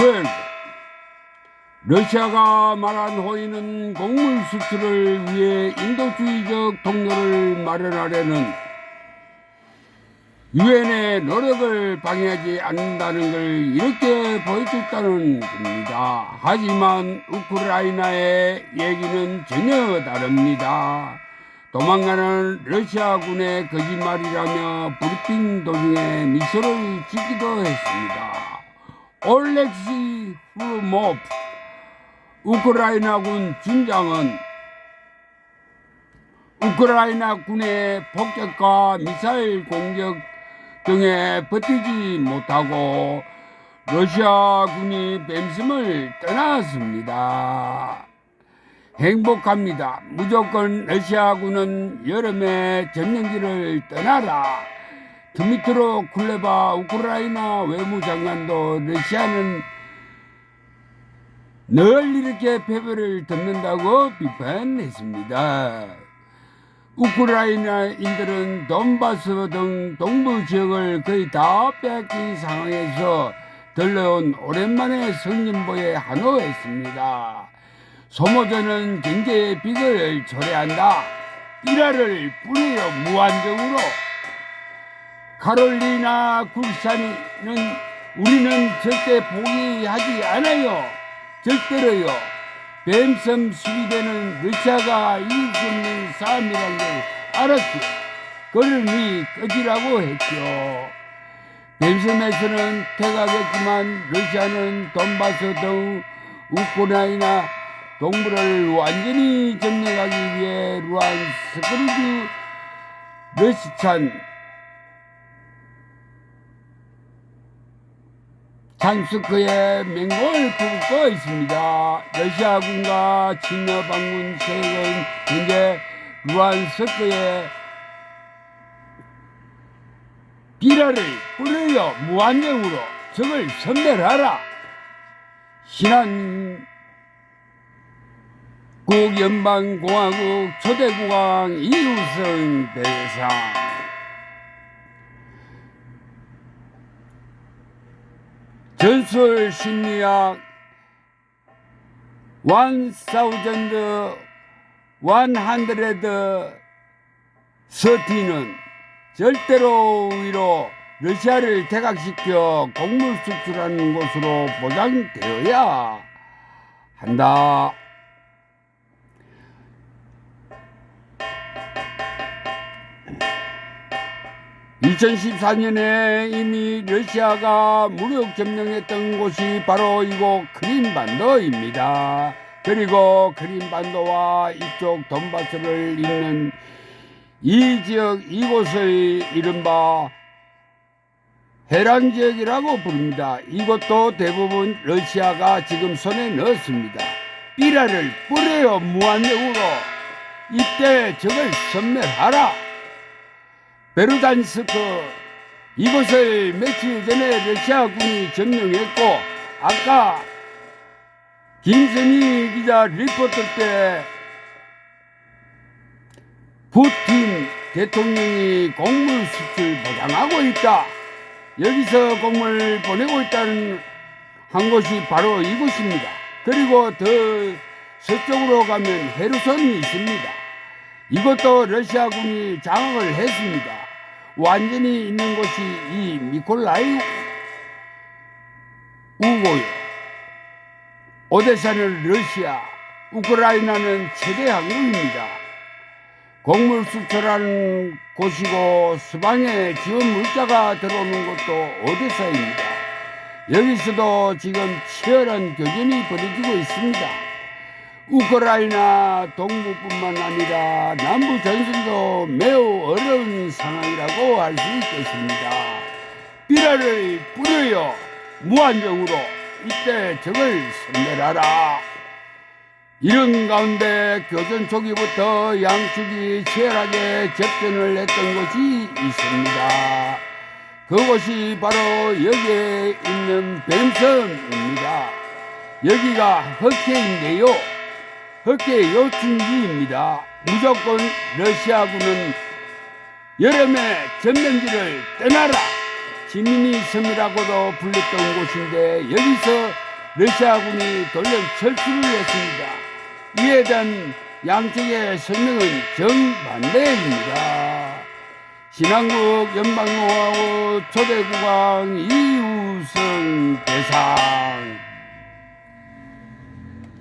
1112 러시아가 말한 호의는 곡물 수출을 위해 인도주의적 통로를 마련하려는 유엔의 노력을 방해하지 않는다는 걸 이렇게 보여줬다는 겁니다. 하지만 우크라이나의 얘기는 전혀 다릅니다. 도망가는 러시아군의 거짓말이라며 브리핑 도중에 미소를 짓기도 했습니다. 올렉시 후르모프 우크라이나군 중장은 우크라이나 군의 폭격과 미사일 공격 등에 버티지 못하고 러시아 군이 뱀섬을 떠났습니다. 행복합니다. 무조건 러시아 군은 여름에 점령지를 떠나라. 드미트로 쿨레바 우크라이나 외무장관도 러시아는 늘 이렇게 패배를 듣는다고 비판했습니다. 우크라이나인들은 돈바스 등 동부 지역을 거의 다 빼앗긴 상황에서 들러온 오랜만에 성진보에 한호했습니다. 소모전은 경제의 빅을 초래한다. 삐라를 뿌려요 무한정으로. 카롤리나 굴산이는 우리는 절대 포기하지 않아요. 절대로요. 뱀섬 수비대는 러시아가 이길 수 없는 싸움이라는 걸 알았죠. 그러니 꺼지라고 했죠. 뱀섬에서는 퇴각했지만 러시아는 돈바스 등 우크라이나 동부를 완전히 점령하기 위해 루안스크르즈 러시찬 찬스크의 맹공을 품고 있습니다. 러시아군과 친러 반군 세력은 현재 루안스크의 비라를 뿌려요 무한정으로 적을 섬멸하라. 신한 국 연방공화국 초대국왕 이우성 대상 전술 심리학 원 사우전드 원 한드레드 서티는 절대로 위로 러시아를 퇴각시켜 곡물 수출하는 곳으로 보장되어야 한다. 2014년에 이미 러시아가 무력 점령했던 곳이 바로 이곳 크림반도입니다. 그리고 크림반도와 이쪽 돈바스를 잇는 이 지역 이곳을 이른바 해란 지역이라고 부릅니다. 이것도 대부분 러시아가 지금 손에 넣었습니다. 삐라를 뿌려요 무한력으로 이때 적을 섬멸하라. 베르단스크 이곳을 며칠 전에 러시아군이 점령했고 아까 김선희 기자 리포터 때 푸틴 대통령이 곡물 수출 보장하고 있다. 여기서 곡물 보내고 있다는 한 곳이 바로 이곳입니다. 그리고 더 서쪽으로 가면 헤르손이 있습니다. 이것도 러시아군이 장악을 했습니다. 완전히 있는 곳이 이 미콜라이 우고요. 오데사는 러시아, 우크라이나는 최대 항구입니다. 곡물 수출하는 곳이고 수방에 지원 물자가 들어오는 곳도 오데사입니다. 여기서도 지금 치열한 교전이 벌어지고 있습니다. 우크라이나 동부뿐만 아니라 남부 전선도 매우 어려운 상황이라고 할 수 있겠습니다. 비라를 뿌려요. 무한정으로 이때 적을 선멸하라. 이런 가운데 교전 초기부터 양측이 치열하게 접전을 했던 곳이 있습니다. 그곳이 바로 여기에 있는 뱀섬입니다. 여기가 흑해인데요. 흑해 요충지입니다. 무조건 러시아군은 여름에 전면지를 떠나라! 지민이 섬이라고도 불렸던 곳인데 여기서 러시아군이 돌연 철수를 했습니다. 이에 대한 양측의 설명은 정반대입니다. 신한국 연방노하우 초대국왕 이우성 대상